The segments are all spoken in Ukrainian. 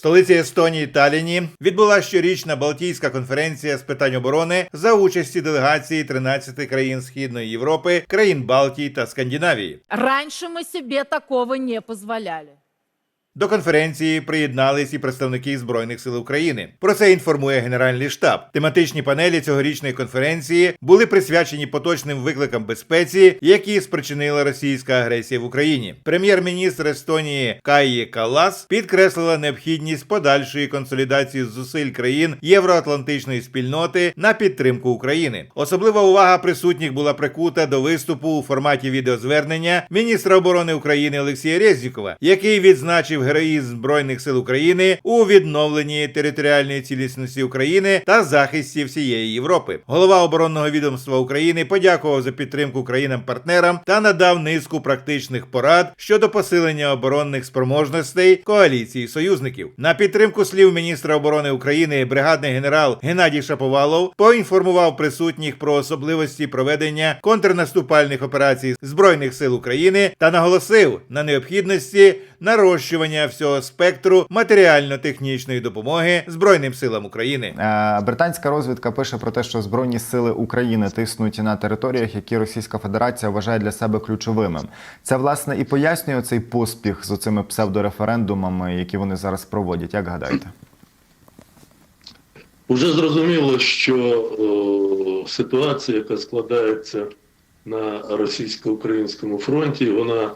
столиці Естонії Таліні відбула щорічна Балтійська конференція з питань оборони за участі делегації 13 країн Східної Європи, країн Балтії та Скандинавії. Раньше ми собі такого не позволяли. До конференції приєднались і представники Збройних сил України. Про це інформує Генеральний штаб. Тематичні панелі цьогорічної конференції були присвячені поточним викликам безпеці, які спричинила російська агресія в Україні. Прем'єр-міністр Естонії Каї Калас підкреслила необхідність подальшої консолідації зусиль країн євроатлантичної спільноти на підтримку України. Особлива увага присутніх була прикута до виступу у форматі відеозвернення міністра оборони України Олексія Резнікова, який відзначив героїзм збройних сил України у відновленні територіальної цілісності України та захисті всієї Європи. Голова оборонного відомства України подякував за підтримку країнам-партнерам та надав низку практичних порад щодо посилення оборонних спроможностей коаліції союзників. На підтримку слів міністра оборони України бригадний генерал Геннадій Шаповалов поінформував присутніх про особливості проведення контрнаступальних операцій збройних сил України та наголосив на необхідності нарощування всього спектру матеріально-технічної допомоги Збройним силам України. Е, Британська розвідка пише про те, що Збройні сили України тиснуть на територіях, які Російська Федерація вважає для себе ключовими. Це власне і пояснює цей поспіх з оцими псевдореферендумами, які вони зараз проводять. Як гадаєте? Уже зрозуміло, що о, ситуація, яка складається на російсько-українському фронті, вона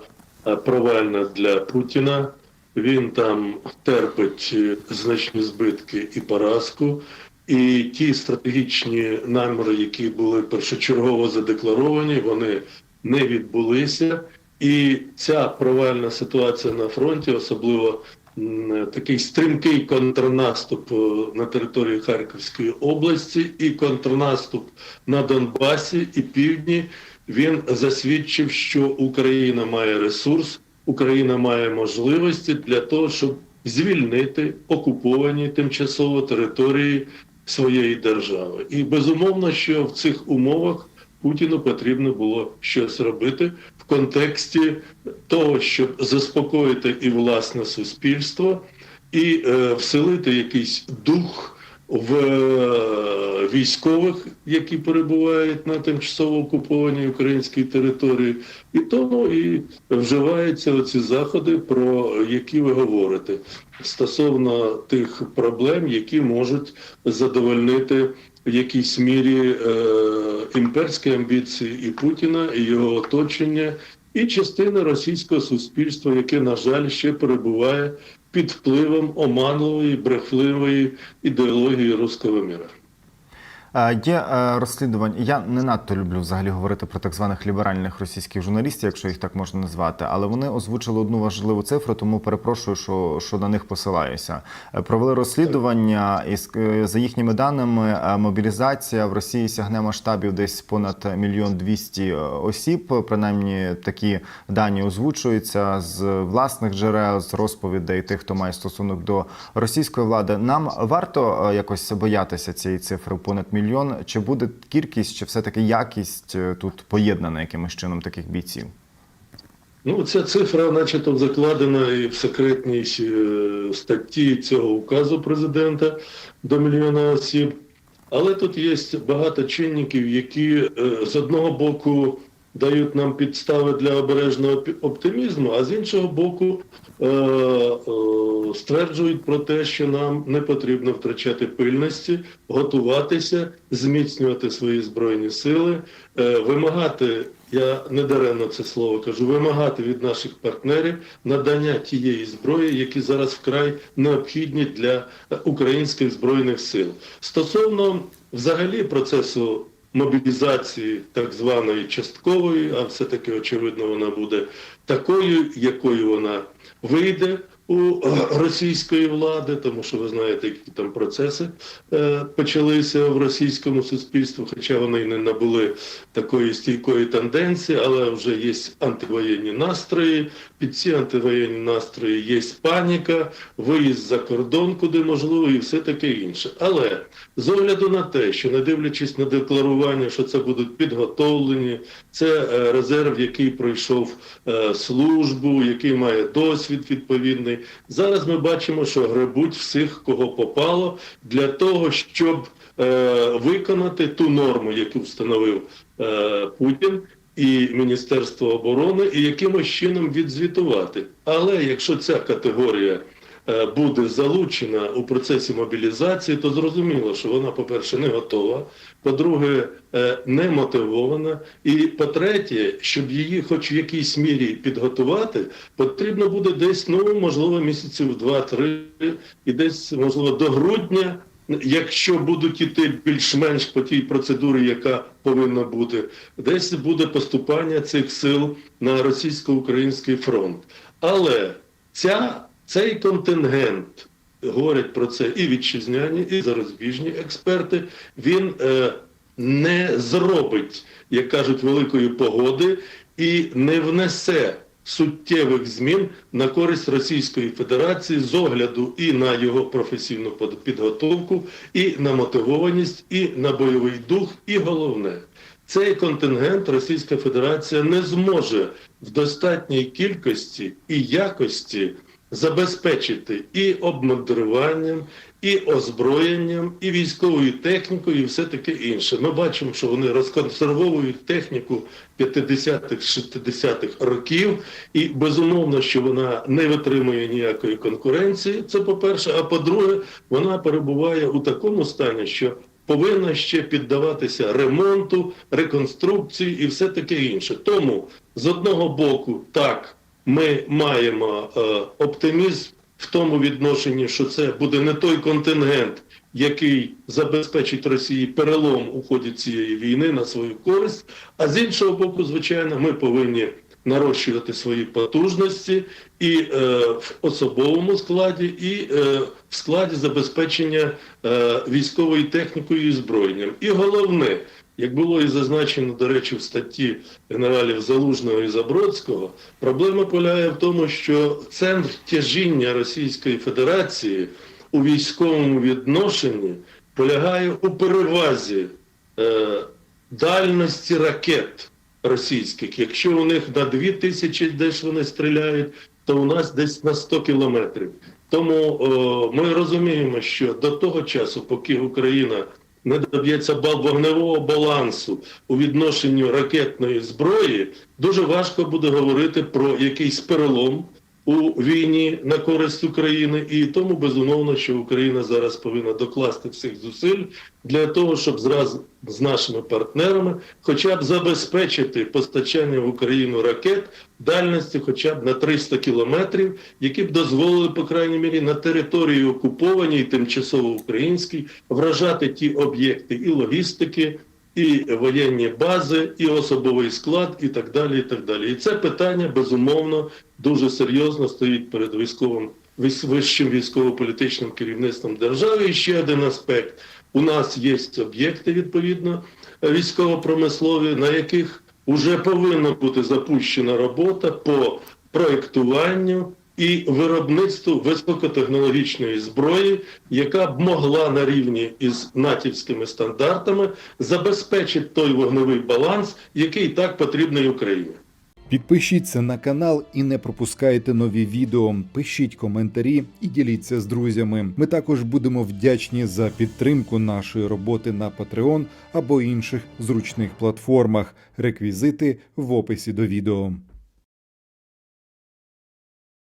е, провальна для Путіна. Він там терпить значні збитки і поразку. І ті стратегічні наміри, які були першочергово задекларовані, вони не відбулися. І ця провальна ситуація на фронті, особливо такий стрімкий контрнаступ е, на території Харківської області і контрнаступ на Донбасі і півдні, він засвідчив, що Україна має ресурс, Україна має можливості для того, щоб звільнити окуповані тимчасово території своєї держави. І безумовно, що в цих умовах Путіну потрібно було щось робити в контексті того, щоб заспокоїти і власне суспільство, і е, вселити якийсь дух в е, військових, які перебувають на тимчасово окупованій українській території, і тому і вживаються оці заходи, про які ви говорите, стосовно тих проблем, які можуть задовольнити в якійсь мірі е, імперські амбіції і Путіна, і його оточення, і частина російського суспільства, яке, на жаль, ще перебуває під впливом оманливої, брехливої ідеології руського міра. Е, Є е, розслідування. Я не надто люблю взагалі говорити про так званих ліберальних російських журналістів, якщо їх так можна назвати, але вони озвучили одну важливу цифру, тому перепрошую, що, що на них посилаюся. Е, Провели розслідування, і за їхніми даними, мобілізація в Росії сягне масштабів десь понад мільйон двісті осіб. Принаймні такі дані озвучуються з власних джерел, з розповідей тих, хто має стосунок до російської влади. Нам варто якось боятися цієї цифри понад мільйон. Чи буде кількість, чи все-таки якість е, тут поєднана якимось чином таких бійців? Ну, ця цифра, начебто, закладена і в секретній е, статті цього указу президента до мільйона осіб. Але тут є багато чинників, які е, з одного боку дають нам підстави для обережного оптимізму, а з іншого боку е, е, стверджують про те, що нам не потрібно втрачати пильності, готуватися, зміцнювати свої збройні сили, е, вимагати. Я недаремно це слово кажу, вимагати від наших партнерів надання тієї зброї, які зараз вкрай необхідні для е, українських збройних сил. Стосовно взагалі процесу мобілізації так званої часткової, а все-таки очевидно вона буде такою, якою вона вийде у е, російської влади, тому що ви знаєте, які там процеси е, почалися в російському суспільстві, хоча вони не набули такої стійкої тенденції, але вже є антивоєнні настрої. Під ці антивоєнні настрої є паніка, виїзд за кордон, куди можливо, і все таке інше. Але з огляду на те, що не дивлячись на декларування, що це будуть підготовлені, це е, резерв, який пройшов е, службу, який має досвід відповідний, війни. Зараз ми бачимо, що гребуть всіх, кого попало, для того, щоб е, виконати ту норму, яку встановив е, Путін і Міністерство оборони, і якимось чином відзвітувати. Але якщо ця категорія буде залучена у процесі мобілізації, то зрозуміло, що вона, по-перше, не готова, по-друге, е, не мотивована, і по-третє, щоб її хоч в якійсь мірі підготувати, потрібно буде десь, ну, можливо, місяців два-три, і десь, можливо, до грудня. Якщо будуть іти більш-менш по тій процедурі, яка повинна бути, десь буде поступання цих сил на російсько-український фронт. Але ця, цей контингент, говорять про це і вітчизняні, і зарозбіжні експерти, він е, не зробить, як кажуть, великої погоди і не внесе суттєвих змін на користь Російської Федерації з огляду і на його професійну підготовку, і на мотивованість, і на бойовий дух, і головне. Цей контингент Російська Федерація не зможе в достатній кількості і якості забезпечити і обмудруванням, і озброєнням, і військовою технікою, і все таке інше. Ми бачимо, що вони розконсервовують техніку 50-х, 60-х років, і безумовно, що вона не витримує ніякої конкуренції. Це по-перше. А по-друге, вона перебуває у такому стані, що повинна ще піддаватися ремонту, реконструкції і все таке інше. Тому з одного боку, так, ми маємо е, оптимізм в тому відношенні, що це буде не той контингент, який забезпечить Росії перелом у ході цієї війни на свою користь. А з іншого боку, звичайно, ми повинні нарощувати свої потужності і е, в особовому складі, і е, в складі забезпечення е, військовою технікою і зброєнням. І головне, як було і зазначено, до речі, в статті генералів Залужного і Забродського, проблема полягає в тому, що центр тяжіння Російської Федерації у військовому відношенні полягає у перевазі е, дальності ракет російських. Якщо у них на 2 тисячі десь вони стріляють, то у нас десь на 100 кілометрів. Тому о, ми розуміємо, що до того часу, поки Україна не доб'ється вогневого балансу у відношенню ракетної зброї, дуже важко буде говорити про якийсь перелом у війні на користь України, і тому безумовно, що Україна зараз повинна докласти всіх зусиль для того, щоб зразу з нашими партнерами, хоча б забезпечити постачання в Україну ракет дальності, хоча б на 300 кілометрів, які б дозволили, по крайній мірі, на території окупованій, тимчасово українській, вражати ті об'єкти і логістики, і воєнні бази, і особовий склад, і так далі. І так далі. І це питання безумовно дуже серйозно стоїть перед військовим вищим військово-політичним керівництвом держави. І ще один аспект: у нас є об'єкти відповідно військово-промислові, на яких вже повинна бути запущена робота по проєктуванню і виробництву високотехнологічної зброї, яка б могла на рівні із натівськими стандартами забезпечити той вогневий баланс, який так потрібний Україні. Підпишіться на канал і не пропускайте нові відео. Пишіть коментарі і діліться з друзями. Ми також будемо вдячні за підтримку нашої роботи на Patreon або інших зручних платформах. Реквізити в описі до відео.